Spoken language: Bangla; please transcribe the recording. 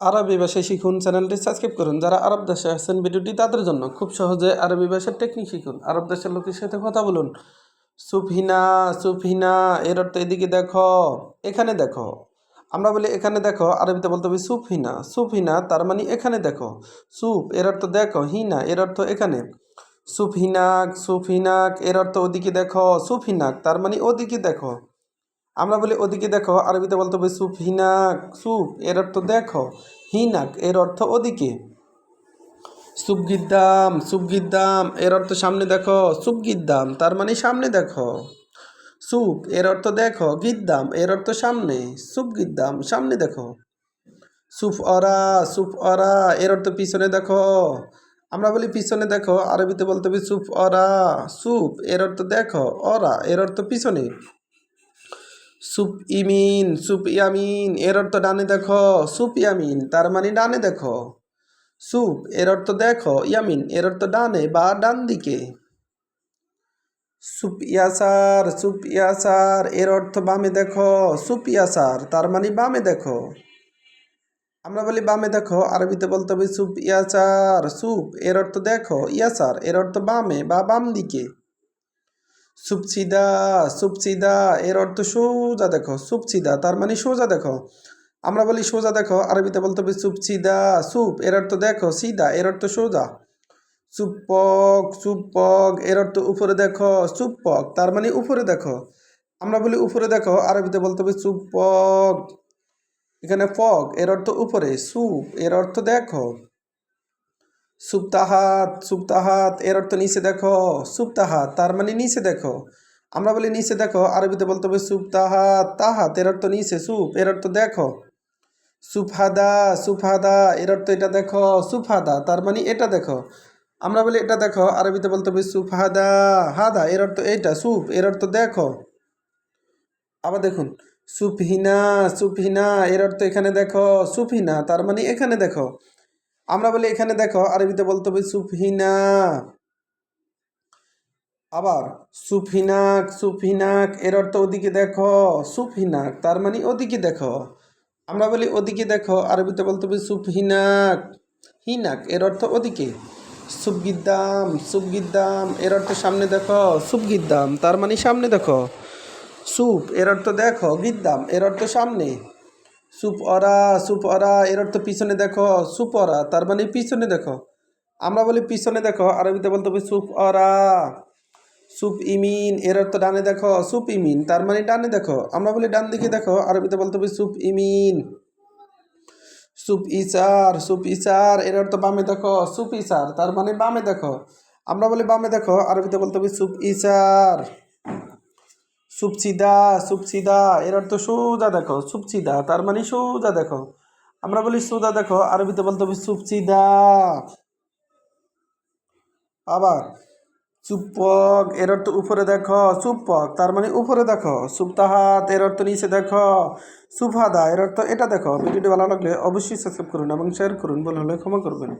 আরবি ভাষায় শিখুন চ্যানেলটি সাবস্ক্রাইব করুন। যারা আরব দেশে আছেন ভিডিওটি তাদের জন্য খুব সহজে আরবি ভাষার টেকনিক শিখুন। আরব দেশের লোকের সাথে কথা বলুন। সুফহিনা সুফহিনা এর অর্থ এদিকে দেখো, এখানে দেখো। আমরা বলি এখানে দেখো, আরবিতে বলতে হবে সুফহিনা সুফহিনা তার মানে এখানে দেখো। সুপ এর অর্থ দেখো, হিনা, এর অর্থ এখানে। সুফহিনাক সুফহিনাক এর অর্থ ওদিকে দেখো সুফহিনাক তার মানে ওদিকে দেখো। আমরা বলি ওদিকে দেখো, আরবিতে বলতে হবে সুপ হিনাক সুপ এর অর্থ দেখো, হিনাক, এর অর্থ ওদিকে। সুপ গিদ্দাম সুপ গিদ্দাম এর অর্থ সামনে দেখো সুপ গিদ্দাম তার মানে সামনে দেখো। সুপ এর অর্থ দেখো, গিদ্দাম, এর অর্থ সামনে সুপ গিদ্দাম সামনে দেখো। সুফ অরা সুফ অরা, এর অর্থ পিছনে দেখো। আমরা বলি পিছনে দেখো, আরবিতে বলতে হবে সুপ অরা সুপ এর অর্থ দেখো, অরা, এর অর্থ পিছনে। সুপ ইমিন, সুপ ইয়ামিন, এর অর্থ ডানে দেখো, সুপ ইয়ামিন, তার মানে ডানে দেখো। সুপ, এর অর্থ দেখো, ইয়ামিন, এর অর্থ ডানে বা ডান দিকে। সুপ ইয়াসার সুপ ইয়াসার, এর অর্থ বামে দেখো, সুপ ইয়াসার, তার মানে বামে দেখো। আমরা বলি বামে দেখো, আরবিতে বলতে হবে সুপ ইয়াসার, সুপ, এর অর্থ দেখো, ইয়াসার, এর অর্থ বামে বা বাম দিকে। সুপসিদা সুপসিদা, এর অর্থ সোজা দেখো, সুপসিদা, তার মানে সোজা দেখো। আমরা বলি সোজা দেখো, আরবিতে বলতে হবে সুপসিদা, সুপ, এর অর্থ দেখো, সিদা, এর অর্থ সোজা। সুপক সুপক, এর অর্থ উপরে দেখো, সুপক, তার মানে উপরে দেখো। আমরা বলি উপরে দেখো, আরবিতে বলতে হবে সুপক, এখানে ফক এর অর্থ উপরে, সুপ, এর অর্থ দেখো। সুপ্তাহাত সুপ্তাহাত এর অর্থ নিচে দেখো, সুপ্তাহাত, তার মানে নিচে দেখো। আমরা বলি নিচে দেখো, আরবিতে বলতে হবে সুপ্তাহাত, তাহাত এর অর্থ নিচে, সুপ এর অর্থ দেখো। সুফাদা সুফাদা এর অর্থ এটা দেখো, সুফাদা, তার মানে এটা দেখো। আমরা বলি এটা দেখো, আরবিতে বলতে হবে সুফাদা, হাদা এর অর্থ এইটা সুপ এর অর্থ দেখো। আবার দেখুন, সুফহিনা সুফহিনা এর অর্থ এখানে দেখো, সুফহিনা, তার মানে এখানে দেখো। আমরা বলি এখানে দেখো, আরবিতে বলতে হবে সুফহিনা। আবার সুফিনাক সুফিনাক এর অর্থ ওদিকে দেখো, সুফহিনাক, তার মানে ওদিকে দেখো। আমরা বলি ওদিকে দেখো, আরবিতে বলতে হবে সুফহিনাক, হিনাক, এর অর্থ ওদিকে। সুবগিদ্দাম সুবগিদ্দাম এর অর্থ সামনে দেখো সুবগিদ্দাম তার মানে সামনে দেখো। সুপ এর অর্থ দেখো, গিদ্দাম, এর অর্থ সামনে। সুপ অরা সুপ অরা এর অর্থ পিছনে দেখো সুপ অরা তার মানে পিছনে দেখো। আমরা বলি পিছনে দেখো, আরবিতে বলতে হবে সুপ অরা সুপ ইমিন এর অর্থ ডানে দেখো, সুপ ইমিন, তার মানে ডানে দেখো। আমরা বলি ডান দিকে দেখো, আরবিতে বলতে হবে সুপ ইমিন। সুপ ইসার সুপ ইসার এর অর্থ বামে দেখো, সুপ ইসার, তার মানে বামে দেখো। আমরা বলি বামে দেখো, আরবিতে বলতে হবে সুপ ইসার। সুপসিদা সুপসিদা, এর অর্থ সোজা দেখো, সুপসিদা, তার মানে সোজা দেখো। আমরা বলি সোজা দেখো, আরবিতে বলতে হবে সুপসিদা। আবার, সুপক, এর অর্থ উপরে দেখো, সুপক, তার মানে উপরে দেখো, সুপ্তাহাত, এর অর্থ নিচে দেখো, সুফাদা, এর অর্থ এটা দেখো। ভিডিওটি ভালো লাগলে অবশ্যই সাবস্ক্রাইব করুন এবং শেয়ার করুন, বলে হলে ক্ষমা করবেন।